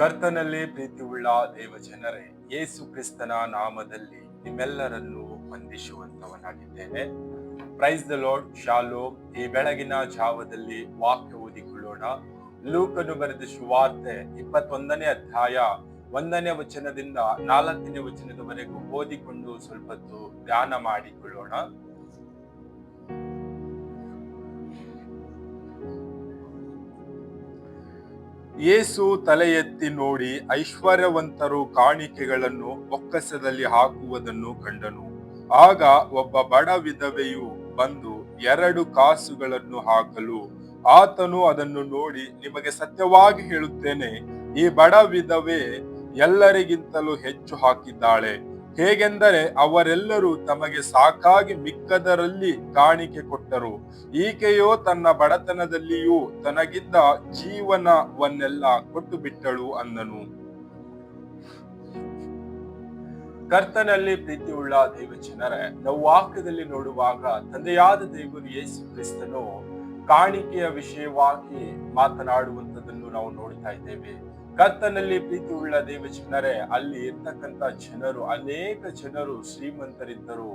ಕರ್ತನಲ್ಲಿ ಪ್ರೀತಿಯುಳ್ಳ ದೇವಜನರೇ, ಯೇಸು ಕ್ರಿಸ್ತನ ನಾಮದಲ್ಲಿ ನಿಮ್ಮೆಲ್ಲರನ್ನು ವಂದಿಸುವಂತವನಾಗಿದ್ದೇನೆ. ಪ್ರೈಸ್ ದ ಲಾರ್ಡ್ ಶಾಲೋ ಈ ಬೆಳಗಿನ ಜಾವದಲ್ಲಿ ವಾಕ್ಯ ಓದಿಕೊಳ್ಳೋಣ. ಲೂಕನು ಬರೆದ ಸುವಾರ್ತೆ ಇಪ್ಪತ್ತೊಂದನೇ ಅಧ್ಯಾಯ ಒಂದನೇ ವಚನದಿಂದ ನಾಲ್ಕನೇ ವಚನದವರೆಗೂ ಓದಿಕೊಂಡು ಸ್ವಲ್ಪ ಧ್ಯಾನ ಮಾಡಿಕೊಳ್ಳೋಣ. ಯೇಸು ತಲೆ ಎತ್ತಿ ನೋಡಿ ಐಶ್ವರ್ಯವಂತರು ಕಾಣಿಕೆಗಳನ್ನು ಒಕ್ಕಸದಲ್ಲಿ ಹಾಕುವುದನ್ನು ಕಂಡನು. ಆಗ ಒಬ್ಬ ಬಡ ವಿಧವೆಯು ಬಂದು ಎರಡು ಕಾಸುಗಳನ್ನು ಹಾಕಲು, ಆತನು ಅದನ್ನು ನೋಡಿ ನಿಮಗೆ ಸತ್ಯವಾಗಿ ಹೇಳುತ್ತೇನೆ, ಈ ಬಡ ವಿಧವೆ ಎಲ್ಲರಿಗಿಂತಲೂ ಹೆಚ್ಚು ಹಾಕಿದ್ದಾಳೆ. ಹೇಗೆಂದರೆ ಅವರೆಲ್ಲರೂ ತಮಗೆ ಸಾಕಾಗಿ ಮಿಕ್ಕದರಲ್ಲಿ ಕಾಣಿಕೆ ಕೊಟ್ಟರು. ಈಕೆಯೋ ತನ್ನ ಬಡತನದಲ್ಲಿಯೂ ತನಗಿದ್ದ ಜೀವನವನ್ನೆಲ್ಲ ಕೊಟ್ಟು ಬಿಟ್ಟಳು ಅಂದನು ಕರ್ತನಲ್ಲಿ ಪ್ರೀತಿಯುಳ್ಳ ದೇವಜನರೇ, ನಾವು ವಾಕ್ಯದಲ್ಲಿ ನೋಡುವಾಗ ತಂದೆಯಾದ ದೇವರು ಯೇಸು ಕ್ರಿಸ್ತನು ಕಾಣಿಕೆಯ ವಿಷಯವಾಗಿ ಮಾತನಾಡುವಂತದನ್ನು ನಾವು ನೋಡ್ತಾ ಇದ್ದೇವೆ. ಕರ್ತನಲ್ಲಿ ಪ್ರೀತಿ ಉಳ್ಳ ದೇವಜನರೇ ಅಲ್ಲಿ ಇರ್ತಕ್ಕಂಥ ಜನರು, ಅನೇಕ ಜನರು ಶ್ರೀಮಂತರಿದ್ದರು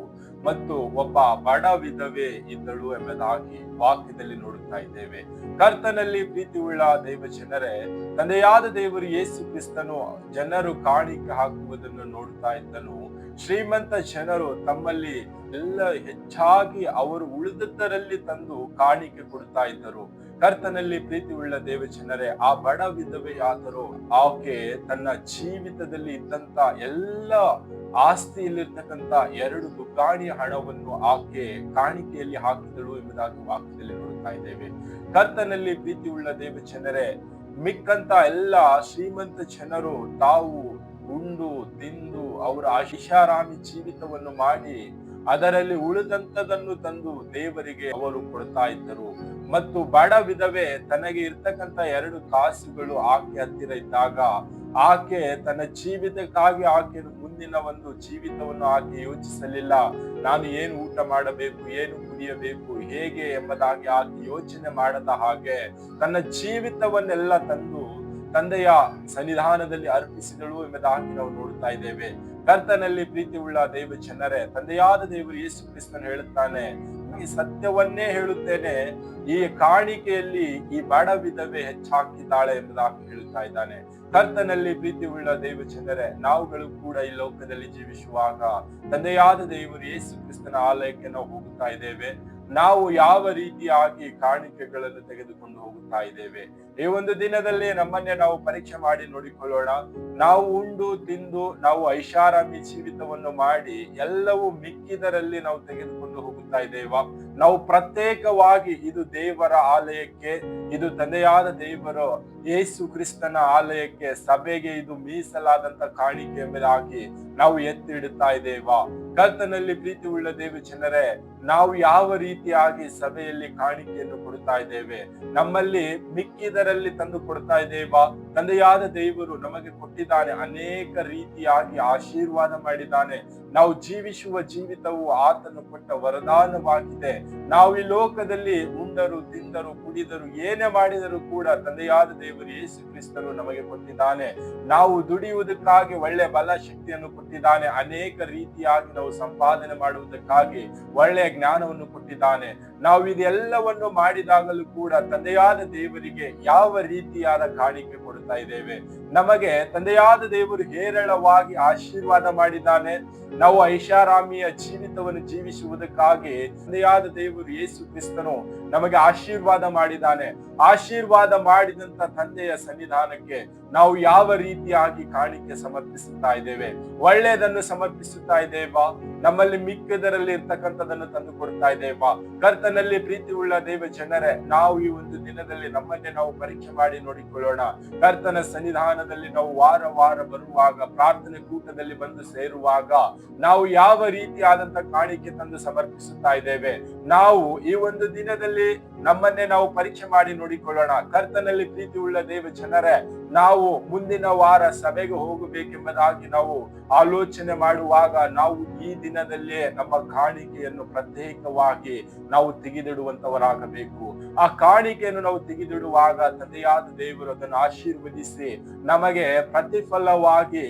ಮತ್ತು ಒಬ್ಬ ಬಡ ವಿಧವೆ ಇದ್ದಳು ಎಂಬುದಾಗಿ ವಾಕ್ಯದಲ್ಲಿ ನೋಡುತ್ತಾ ಇದ್ದೇವೆ. ಕರ್ತನಲ್ಲಿ ಪ್ರೀತಿ ಉಳ್ಳ ದೇವಜನರೇ ತಂದೆಯಾದ ದೇವರು ಯೇಸು ಕ್ರಿಸ್ತನು ಜನರು ಕಾಣಿಕೆ ಹಾಕುವುದನ್ನು ನೋಡುತ್ತಾ ಇದ್ದನು. ಶ್ರೀಮಂತ ಜನರು ತಮ್ಮಲ್ಲಿ ಎಲ್ಲ ಹೆಚ್ಚಾಗಿ ಅವರು ಉಳಿದದ್ದರಲ್ಲಿ ತಂದು ಕಾಣಿಕೆ ಕೊಡ್ತಾ ಇದ್ದರು. ಕರ್ತನಲ್ಲಿ ಪ್ರೀತಿ ಉಳ್ಳ ದೇವಜನರೇ, ಆ ಬಡ ವಿಧವೆಯಾದರೂ, ಆಕೆ ತನ್ನ ಜೀವಿತದಲ್ಲಿ ಇದ್ದಂತ ಎಲ್ಲ ಆಸ್ತಿಯಲ್ಲಿರ್ತಕ್ಕಂತ ಎರಡು ದುಕಾಣಿ ಹಣವನ್ನು ಆಕೆ ಕಾಣಿಕೆಯಲ್ಲಿ ಹಾಕಿದಳು ಎಂಬುದಾಗಿ ವಾಕ್ಯದಲ್ಲಿ ನೋಡ್ತಾ ಇದ್ದೇವೆ. ಕರ್ತನಲ್ಲಿ ಪ್ರೀತಿ ಉಳ್ಳ ದೇವಜನರೇ, ಮಿಕ್ಕಂತ ಎಲ್ಲ ಶ್ರೀಮಂತ ಜನರು ತಾವು ಉಂಡು, ತಿಂದು, ಅವರ ಆಶಿಷಾರಾಮಿ ಜೀವಿತವನ್ನು ಮಾಡಿ ಅದರಲ್ಲಿ ಉಳಿದಂತದನ್ನು ತಂದು ದೇವರಿಗೆ ಅವರು ಕೊಡ್ತಾ ಇದ್ದರು. ಮತ್ತು ಬಡ ವಿಧವೆ ತನಗೆ ಇರ್ತಕ್ಕಂತ ಎರಡು ಕಾಸುಗಳು ಆಕೆ ಹತ್ತಿರ ಇದ್ದಾಗ ಆಕೆ ತನ್ನ ಜೀವಿತಕ್ಕಾಗಿ ಆಕೆ ಮುಂದಿನ ಒಂದು ಜೀವಿತವನ್ನು ಆಕೆ ಯೋಚಿಸಲಿಲ್ಲ. ನಾನು ಏನು ಊಟ ಮಾಡಬೇಕು, ಏನು ಕುಡಿಯಬೇಕು, ಹೇಗೆ ಎಂಬುದಾಗಿ ಆಕೆ ಯೋಚನೆ ಮಾಡದ ಹಾಗೆ ತನ್ನ ಜೀವಿತವನ್ನೆಲ್ಲ ತಂದು ತಂದೆಯ ಸನ್ನಿಧಾನದಲ್ಲಿ ಅರ್ಪಿಸಿದಳು ಎಂಬುದಾಗಿ ನಾವು ನೋಡ್ತಾ ಇದ್ದೇವೆ. ಕರ್ತನಲ್ಲಿ ಪ್ರೀತಿ ಉಳ್ಳ ದೇವ ಜನರೇ ತಂದೆಯಾದ ದೇವರು ಯೇಸು ಕ್ರಿಸ್ತನು ಹೇಳುತ್ತಾನೆ ಈ ಸತ್ಯವನ್ನೇ ಹೇಳುತ್ತೇನೆ, ಈ ಕಾಣಿಕೆಯಲ್ಲಿ ಈ ಬಡ ವಿಧವೆ ಹೆಚ್ಚಾಕಿದ್ದಾಳೆ ಎಂಬುದಾಗಿ ಹೇಳ್ತಾ ಇದ್ದಾನೆ. ಕರ್ತನಲ್ಲಿ ಪ್ರೀತಿ ಉಳ್ಳ ದೇವ ನಾವುಗಳು ಕೂಡ ಈ ಲೋಕದಲ್ಲಿ ಜೀವಿಸುವಾಗ ತಂದೆಯಾದ ದೇವರು ಯೇಸು ಕ್ರಿಸ್ತನ ಆಲಯಕ್ಕೆ ನಾವು ಹೋಗುತ್ತಾ ಇದ್ದೇವೆ. ನಾವು ಯಾವ ರೀತಿಯಾಗಿ ಕಾಣಿಕೆಗಳನ್ನು ತೆಗೆದುಕೊಂಡು ಹೋಗುತ್ತಾ ಇದ್ದೇವೆ? ಈ ಒಂದು ದಿನದಲ್ಲಿ ನಮ್ಮನ್ನೇ ನಾವು ಪರೀಕ್ಷೆ ಮಾಡಿ ನೋಡಿಕೊಳ್ಳೋಣ. ನಾವು ಉಂಡು, ತಿಂದು, ನಾವು ಐಷಾರಾಮಿ ಜೀವಿತವನ್ನು ಮಾಡಿ ಎಲ್ಲವೂ ಮಿಕ್ಕಿದರಲ್ಲಿ ನಾವು ತೆಗೆದುಕೊಂಡು ಹೋಗುತ್ತಾ ಇದ್ದೇವಾ. ನಾವು ಪ್ರತ್ಯೇಕವಾಗಿ ಇದು ದೇವರ ಆಲಯಕ್ಕೆ, ಇದು ತಂದೆಯಾದ ದೇವರು ಯೇಸು ಕ್ರಿಸ್ತನ ಆಲಯಕ್ಕೆ, ಸಭೆಗೆ ಇದು ಮೀಸಲಾದಂತ ಕಾಣಿಕೆ ಮೇಲಾಗಿ ನಾವು ಎತ್ತಿಡುತ್ತಾ ಇದ್ದೇವಾ. ಕರ್ತನಲ್ಲಿ ಪ್ರೀತಿ ಉಳ್ಳ ದೇವಿ ಜನರೇ, ನಾವು ಯಾವ ರೀತಿಯಾಗಿ ಸಭೆಯಲ್ಲಿ ಕಾಣಿಕೆಯನ್ನು ಕೊಡ್ತಾ ಇದ್ದೇವೆ, ನಮ್ಮಲ್ಲಿ ಮಿಕ್ಕಿದರಲ್ಲಿ ತಂದು ಕೊಡ್ತಾ ಇದ್ದೇವಾ, ತಂದೆಯಾದ ದೇವರು ನಮಗೆ ಕೊಟ್ಟಿದ್ದಾನೆ, ಅನೇಕ ರೀತಿಯಾಗಿ ಆಶೀರ್ವಾದ ಮಾಡಿದ್ದಾನೆ. ನಾವು ಜೀವಿಸುವ ಜೀವಿತವು ಆತನು ಕೊಟ್ಟ ವರದಾನವಾಗಿದೆ. ನಾವು ಈ ಲೋಕದಲ್ಲಿ ಉಂಡರು ತಿಂದರು, ಕುಡಿದರು, ಏನೇ ಮಾಡಿದರೂ ಕೂಡ ತಂದೆಯಾದ ದೇವರು ಯೇಸು ಕ್ರಿಸ್ತನು ನಮಗೆ ಕೊಟ್ಟಿದ್ದಾನೆ. ನಾವು ದುಡಿಯುವುದಕ್ಕಾಗಿ ಒಳ್ಳೆ ಬಲ ಶಕ್ತಿಯನ್ನು ಕೊಟ್ಟಿದ್ದಾನೆ. ಅನೇಕ ರೀತಿಯಾಗಿ ನಾವು ಸಂಪಾದನೆ ಮಾಡುವುದಕ್ಕಾಗಿ ಒಳ್ಳೆಯ ಜ್ಞಾನವನ್ನು ಕೊಟ್ಟಿದ್ದಾನೆ. ನಾವು ಇದೆಲ್ಲವನ್ನು ಮಾಡಿದಾಗಲೂ ಕೂಡ ತಂದೆಯಾದ ದೇವರಿಗೆ ಯಾವ ರೀತಿಯಾದ ಕಾಣಿಕೆ ಕೊಡ್ತಾ ಇದ್ದೇವೆ? ನಮಗೆ ತಂದೆಯಾದ ದೇವರು ಹೇರಳವಾಗಿ ಆಶೀರ್ವಾದ ಮಾಡಿದ್ದಾನೆ. ನಾವು ಐಷಾರಾಮಿಯ ಜೀವಿತವನ್ನು ಜೀವಿಸುವುದಕ್ಕಾಗಿ ತಂದೆಯಾದ ದೇವರು ಯೇಸು ಕ್ರಿಸ್ತನು ನಮಗೆ ಆಶೀರ್ವಾದ ಮಾಡಿದ್ದಾನೆ. ಆಶೀರ್ವಾದ ಮಾಡಿದಂತ ತಂದೆಯ ಸನ್ನಿಧಾನಕ್ಕೆ ನಾವು ಯಾವ ರೀತಿಯಾಗಿ ಕಾಣಿಕೆ ಸಮರ್ಪಿಸುತ್ತಾ ಇದ್ದೇವೆ? ಒಳ್ಳೆಯದನ್ನು ಸಮರ್ಪಿಸುತ್ತಾ ಇದ್ದೇವಾ? ನಮ್ಮಲ್ಲಿ ಮಿಕ್ಕದರಲ್ಲಿ ಇರ್ತಕ್ಕಂಥದನ್ನು ತಂದು ಕೊಡ್ತಾ ಇದ್ದೇವಾ? ಕರ್ತನಲ್ಲಿ ಪ್ರೀತಿ ಉಳ್ಳ ದೇವ ಜನರೇ, ನಾವು ಈ ಒಂದು ದಿನದಲ್ಲಿ ನಮ್ಮನ್ನೇ ನಾವು ಪರೀಕ್ಷೆ ಮಾಡಿ ನೋಡಿಕೊಳ್ಳೋಣ. ಕರ್ತನ ಸನ್ನಿಧಾನದಲ್ಲಿ ನಾವು ವಾರ ವಾರ ಬರುವಾಗ, ಪ್ರಾರ್ಥನೆ ಕೂಟದಲ್ಲಿ ಬಂದು ಸೇರುವಾಗ, ನಾವು ಯಾವ ರೀತಿಯಾದಂತ ಕಾಣಿಕೆ ತಂದು ಸಮರ್ಪಿಸುತ್ತಾ ಇದ್ದೇವೆ? ನಾವು ಈ ಒಂದು ದಿನದಲ್ಲಿ ನಮ್ಮನ್ನೇ ನಾವು ಪರೀಕ್ಷೆ ಮಾಡಿ ನೋಡಿಕೊಳ್ಳೋಣ. ಕರ್ತನಲ್ಲಿ ಪ್ರೀತಿ ಉಳ್ಳ ದೇವ ಜನರೇ ನಾವು ಮುಂದಿನ ವಾರ ಸಭೆಗೆ ಹೋಗಬೇಕೆಂಬುದಾಗಿ ನಾವು ಆಲೋಚನೆ ಮಾಡುವಾಗ ನಾವು ಈ ದಿನದಲ್ಲೇ ನಮ್ಮ ಕಾಣಿಕೆಯನ್ನು ಪ್ರತ್ಯೇಕವಾಗಿ ನಾವು ತೆಗೆದಿಡುವಂತವರಾಗಬೇಕು. ಆ ಕಾಣಿಕೆಯನ್ನು ನಾವು ತೆಗೆದಿಡುವಾಗ ತಂದೆಯಾದ ದೇವರು ಅದನ್ನು ಆಶೀರ್ವದಿಸಿ ನಮಗೆ ಪ್ರತಿಫಲವಾಗಿ,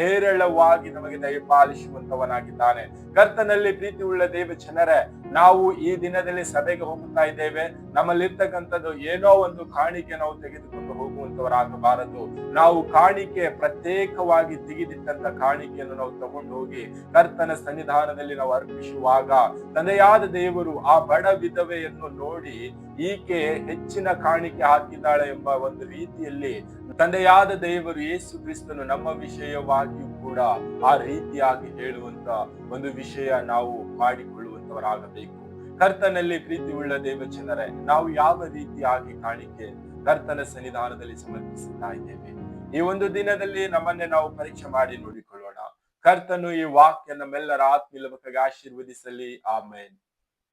ಹೇರಳವಾಗಿ ನಮಗೆ ದಯಪಾಲಿಸುವಂತವನಾಗಿದ್ದಾನೆ ಕರ್ತನಲ್ಲಿ ಪ್ರೀತಿ ಉಳ್ಳ ದೇವ ಜನರೇ, ನಾವು ಈ ದಿನದಲ್ಲಿ ಸಭೆಗೆ ಹೋಗುತ್ತಾ ಇದ್ದೇವೆ. ನಮ್ಮಲ್ಲಿರ್ತಕ್ಕಂಥದ್ದು ಏನೋ ಒಂದು ಕಾಣಿಕೆ ನಾವು ತೆಗೆದುಕೊಂಡು ಹೋಗುವಂತವರಾಗಬಾರದು ನಾವು ಕಾಣಿಕೆ ಪ್ರತ್ಯೇಕವಾಗಿ ತೆಗೆದಿಟ್ಟಂತ ಕಾಣಿಕೆಯನ್ನು ನಾವು ತಗೊಂಡು ಹೋಗಿ ಕರ್ತನ ಸನ್ನಿಧಾನದಲ್ಲಿ ನಾವು ಅರ್ಪಿಸುವಾಗ ತಂದೆಯಾದ ದೇವರು ಆ ಬಡ ವಿಧವೆಯನ್ನು ನೋಡಿ ಈಕೆ ಹೆಚ್ಚಿನ ಕಾಣಿಕೆ ಹಾಕಿದ್ದಾಳೆ ಎಂಬ ಒಂದು ರೀತಿಯಲ್ಲಿ ತಂದೆಯಾದ ದೇವರು ಯೇಸು ಕ್ರಿಸ್ತನು ನಮ್ಮ ವಿಷಯವಾಗಿಯೂ ಕೂಡ ಆ ರೀತಿಯಾಗಿ ಹೇಳುವಂತ ಒಂದು ವಿಷಯ ನಾವು ಮಾಡಿಕೊಳ್ಳುವಂತವರಾಗಬೇಕು. ಕರ್ತನಲ್ಲಿ ಪ್ರೀತಿ ಉಳ್ಳ ನಾವು ಯಾವ ರೀತಿಯಾಗಿ ಕಾಣಿಕೆ ಕರ್ತನ ಸನ್ನಿಧಾನದಲ್ಲಿ ಸಮರ್ಪಿಸುತ್ತಾ ಇದ್ದೇವೆ. ಈ ಒಂದು ದಿನದಲ್ಲಿ ನಮ್ಮನ್ನೇ ನಾವು ಪರೀಕ್ಷೆ ಮಾಡಿ ನೋಡಿಕೊಳ್ಳೋಣ. ಕರ್ತನು ಈ ವಾಕ್ಯ ನಮ್ಮೆಲ್ಲರ ಆತ್ಮೀಲವಾಗಿ ಆಶೀರ್ವದಿಸಲಿ. ಆಮೇನ್.